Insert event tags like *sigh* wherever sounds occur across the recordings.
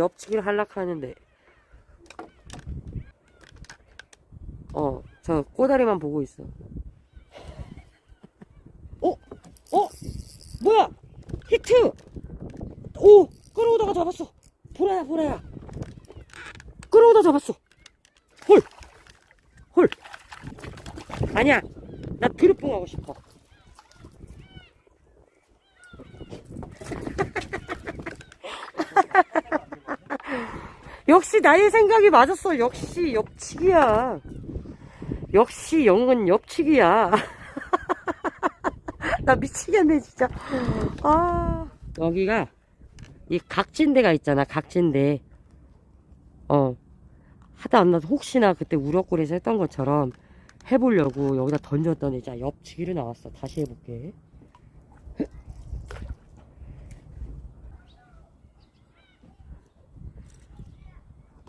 옆치기를 하락하는데 어, 저 꼬다리만 보고 있어. 어? 어? 뭐야? 히트! 오! 끌어오다가 잡았어. 보라야, 보라야. 끌어오다 잡았어. 헐! 헐! 아니야. 나 드루뽕 하고 싶어. 역시 나의 생각이 맞았어. 역시 옆치기야. 역시 영은 옆치기야. *laughs* 나 미치겠네, 진짜. 아. 여기가 이 각진대가 있잖아, 각진대. 어. 하다 안 나서 혹시나 그때 우럭골에서 했던 것처럼 해보려고 여기다 던졌더니 자 옆치기로 나왔어. 다시 해볼게.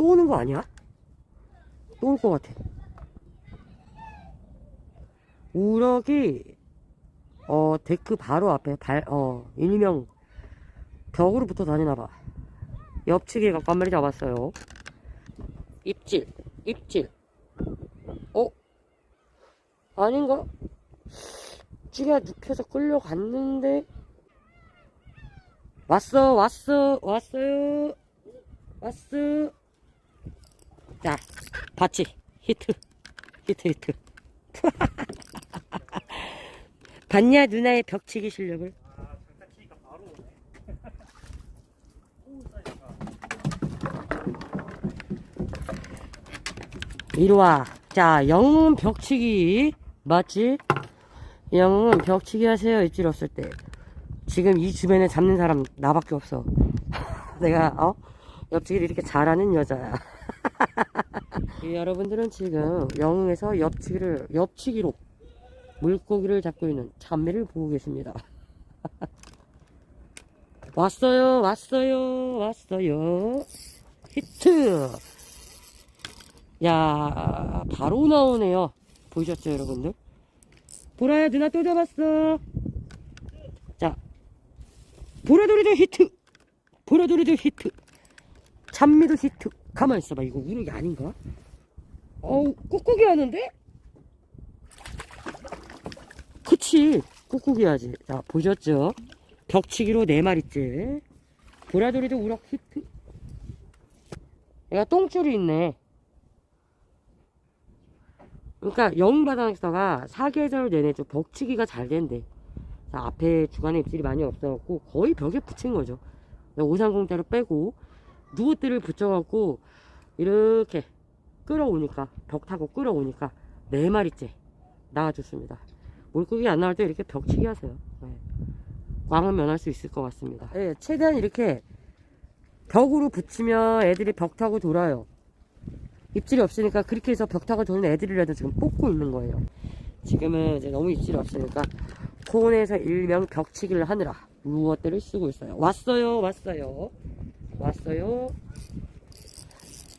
또 오는 거 아니야? 또 올 것 같아. 우럭이 어 데크 바로 앞에 발어 일명 벽으로 붙어 다니나 봐. 옆치기 갖고 한 마리 잡았어요. 입질, 입질. 어? 아닌가? 찌가 눕혀서 끌려갔는데 왔어, 왔어, 왔어요. 왔어. 자, 봤지? 히트, 히트, 히트. *laughs* 봤냐 누나의 벽치기 실력을? 아, 장타 키니까 바로 오네. 오, 사이즈가. 이리 와. 자, 영웅은 벽치기. 맞지? 영웅은 벽치기 하세요. 입질 없을 때. 지금 이 주변에 잡는 사람 나밖에 없어. *laughs* 내가, 어? 옆치기를 이렇게 잘하는 여자야. 이 여러분들은 지금 영웅에서 옆치기를, 옆치기로 물고기를 잡고 있는 참미를 보고 계십니다. *laughs* 왔어요, 왔어요, 왔어요. 히트! 야, 바로 나오네요. 보이셨죠, 여러분들? 보라야, 누나 또 잡았어. 자, 보라돌이도 히트! 보라돌이도 히트! 찬미도 히트! 가만 있어봐, 이거 우럭이 아닌가? 어우, 꾹꾹이 하는데? 그치, 꾹꾹이 하지. 자, 보셨죠? 벽치기로 네 마리째. 보라돌이도 우럭 히트. 얘가 똥줄이 있네. 그러니까 영바닥에서가 사계절 내내 좀 벽치기가 잘 된대. 자, 앞에 주간에 입질이 많이 없어갖고 거의 벽에 붙인 거죠. 오상공대로 빼고 누구들을 붙여갖고 이렇게 끌어오니까 벽 타고 끌어오니까 네 마리째 나와줬습니다. 물고기 안 나올 때 이렇게 벽치기 하세요. 네. 꽝은 면할 수 있을 것 같습니다. 네, 최대한 이렇게 벽으로 붙이면 애들이 벽 타고 돌아요. 입질이 없으니까 그렇게 해서 벽 타고 도는 애들이라도 지금 뽑고 있는 거예요. 지금은 이제 너무 입질이 없으니까 콘에서 일명 벽치기를 하느라 루어대를 쓰고 있어요. 왔어요, 왔어요, 왔어요.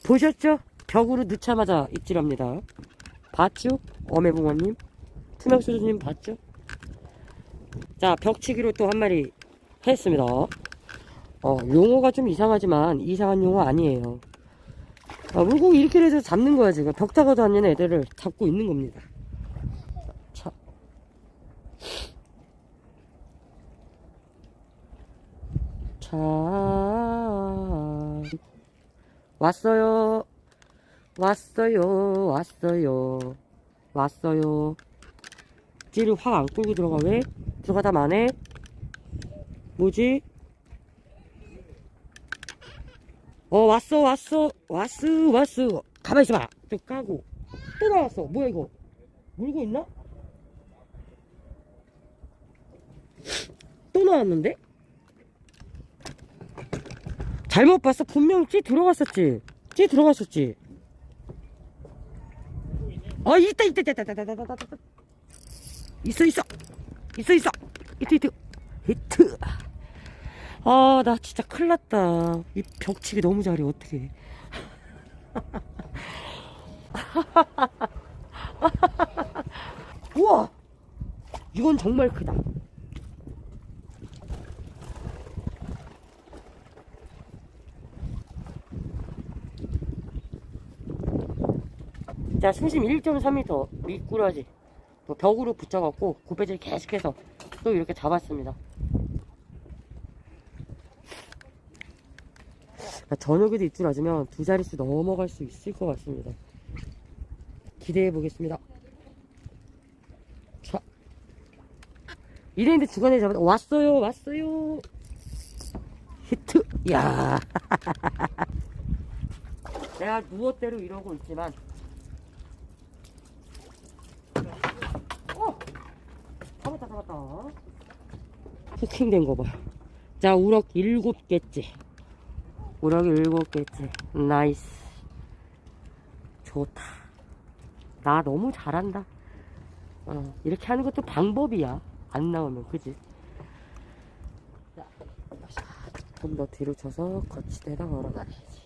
보셨죠? 벽으로 넣자마자 입질합니다. 봤죠? 어메붕어님, 투명수수님 봤죠? 자, 벽치기로 또 한 마리 했습니다. 어, 용어가 좀 이상하지만 이상한 용어 아니에요. 아, 물고기 이렇게 해서 잡는 거야, 지금. 벽 타고 다니는 애들을 잡고 있는 겁니다. 자. 자. 왔어요. 왔어요. 왔어요. 왔어요. 찌를 확 안 끌고 들어가, 왜? 들어가다 마네? 뭐지? 어 왔어 왔어 왔어 왔어 가만히 있어봐 저 까고 또 나왔어 뭐야 이거 물고 있나? 또 나왔는데? 잘못 봤어 분명 찌 들어갔었지 찌 들어갔었지 어 있다 있다 있다 있다 있다 있다 있다 있어 있어. 있어 있어. 있다 있다 있다 아나 진짜 큰일 났다. 이 벽치기 너무 잘해 어떻게. *laughs* 우와! 이건 정말 크다. 자, 수심 1.3m 미꾸라지. 또 벽으로 붙여갖고 고배질 계속해서 또 이렇게 잡았습니다. 그러니까 저녁에도 입줄 맞으면 두 자릿수 넘어갈 수 있을 것 같습니다. 기대해 보겠습니다. 자, 이랬는데 주간에 잡았 왔어요, 왔어요. 히트, 야. *laughs* 내가 누워대로 이러고 있지만, 어, 잡았다, 잡았다. 후킹된 거 봐. 자, 우럭 일곱 개째. 우럭 일곱 개째. 나이스. 좋다. 나 너무 잘한다. 어, 이렇게 하는 것도 방법이야. 안 나오면, 그지? 좀 더 뒤로 쳐서 거치대다 걸어가야지.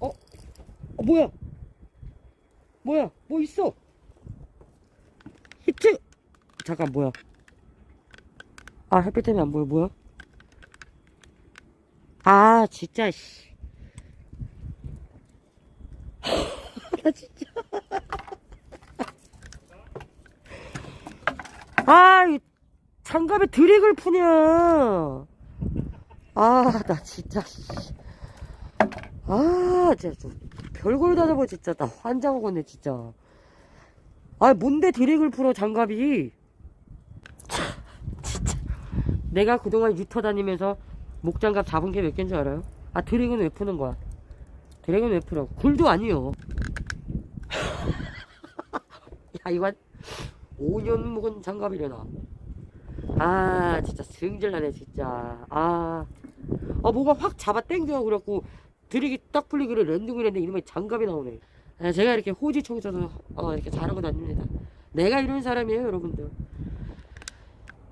어? 어, 뭐야? 뭐야? 뭐 있어? 히트! 잠깐, 뭐야? 아, 햇빛 때문에 안 보여, 뭐야? 아, 진짜, 씨. *laughs* 나 진짜. 아, 이 장갑에 드릭을 푸냐. 아, 나 진짜, 씨. 아, 진짜 좀 별걸 다 잡아, 진짜. 나 환장 오겠네, 진짜. 아, 뭔데 드릭을 풀어, 장갑이. 참, 진짜. 내가 그동안 유터 다니면서 목장갑 잡은 게 몇 개인 줄 알아요? 아, 드랙은 왜 푸는 거야? 드랙은 왜 풀어? 굴도 아니요. *laughs* 야, 한 5년 묵은 장갑이려나. 아, 진짜 승질나네, 진짜. 아, 아, 뭐가 확 잡아 당겨. 그래갖고 드랙이 딱 풀리기를 랜딩을 했는데 이놈의 장갑이 나오네. 아, 제가 이렇게 호지 청소서 어, 이렇게 잘하고 다닙니다. 내가 이런 사람이에요, 여러분들.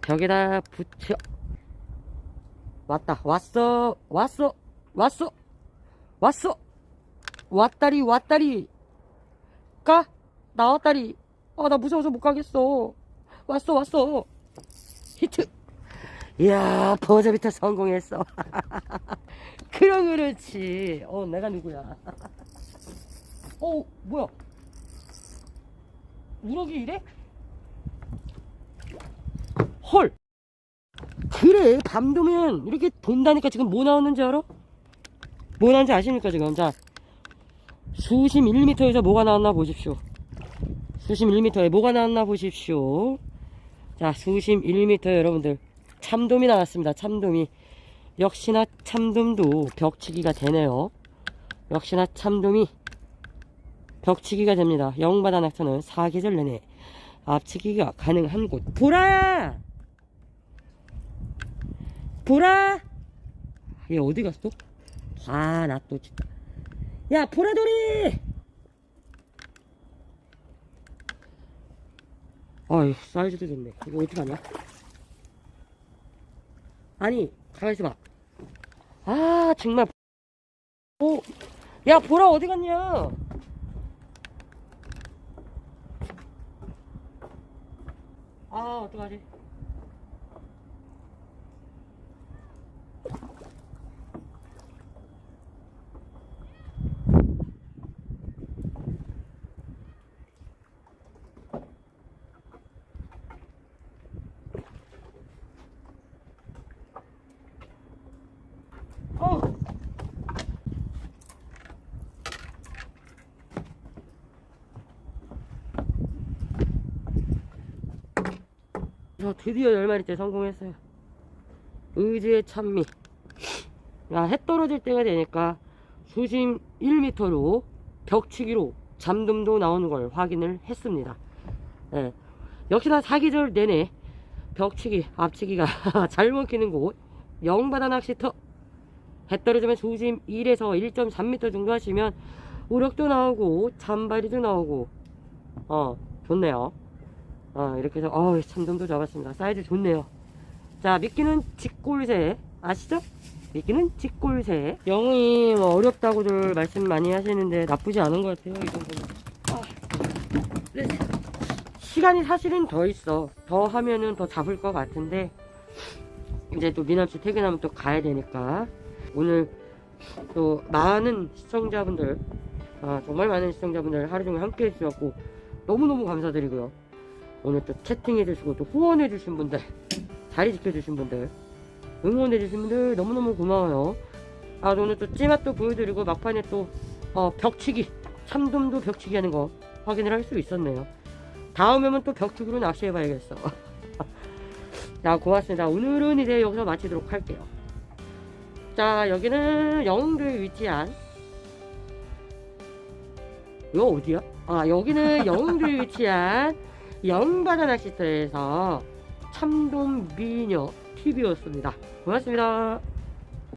벽에다 붙여. 왔다. 왔어. 왔어. 왔어. 왔어. 왔다리 왔다리. 가? 나왔다리. 아 나 무서워서 못 가겠어. 왔어 왔어. 히트. 이야 버저비터 성공했어. *laughs* 그럼 그렇지. 어 내가 누구야? *laughs* 어 뭐야? 우럭이 이래? 헐 그래 밤 되면 이렇게 돈다니까 지금 뭐 나왔는지 알아? 뭐 나왔는지 아십니까 지금? 자 수심 1m에서 뭐가 나왔나 보십시오. 수심 1m에 뭐가 나왔나 보십시오. 자 수심 1m 여러분들. 참돔이 나왔습니다 참돔이. 역시나 참돔도 벽치기가 되네요. 역시나 참돔이 벽치기가 됩니다. 영바다 낙서는 사계절 내내 앞치기가 가능한 곳. 보라 보라. 얘 어디 갔어? 아 나 또 진짜. 야 보라돌이! 어이 사이즈도 좋네. 이거 어떻게 하냐? 아니 가만있어 봐 아 정말. 오, 야 보라 어디 갔냐? 아 어떡하지 어. 저 드디어 10마리째 성공했어요. 의지의 찬미. 야, 해 떨어질 때가 되니까 수심 1m로 벽치기로 잠돔도 나오는 걸 확인을 했습니다. 예. 역시나 사계절 내내 벽치기, 앞치기가 *laughs* 잘 먹히는 곳, 영바다 낚시터. 해 떨어지면 수심 1에서 1.3m 정도 하시면 우럭도 나오고 잔바리도 나오고 어 좋네요 어 이렇게 해서 어 참돔도 잡았습니다 사이즈 좋네요 자 미끼는 직골새 아시죠? 미끼는 직골새 영이 뭐 어렵다고들 말씀 많이 하시는데 나쁘지 않은 것 같아요 이 정도는 아, 네. 시간이 사실은 더 있어 더 하면은 더 잡을 것 같은데 이제 또 미남씨 퇴근하면 또 가야 되니까 오늘 또 많은 시청자분들 아, 정말 많은 시청자분들 하루 종일 함께 해주셨고 너무너무 감사드리고요. 오늘 또 채팅해주시고 또 후원해주신 분들 자리 지켜주신 분들 응원해주신 분들 너무너무 고마워요. 아 오늘 또 찌맛도 보여드리고 막판에 또 어, 벽치기 참돔도 벽치기 하는 거 확인을 할 수 있었네요. 다음에 오면 또 벽치기로 낚시해봐야겠어. *laughs* 자 고맙습니다. 오늘은 이제 여기서 마치도록 할게요. 자 여기는 영흥도에 위치한 이거 어디야? 아 여기는 영흥도에 위치한 영바다 낚시터에서 참돔 미녀 TV였습니다. 고맙습니다.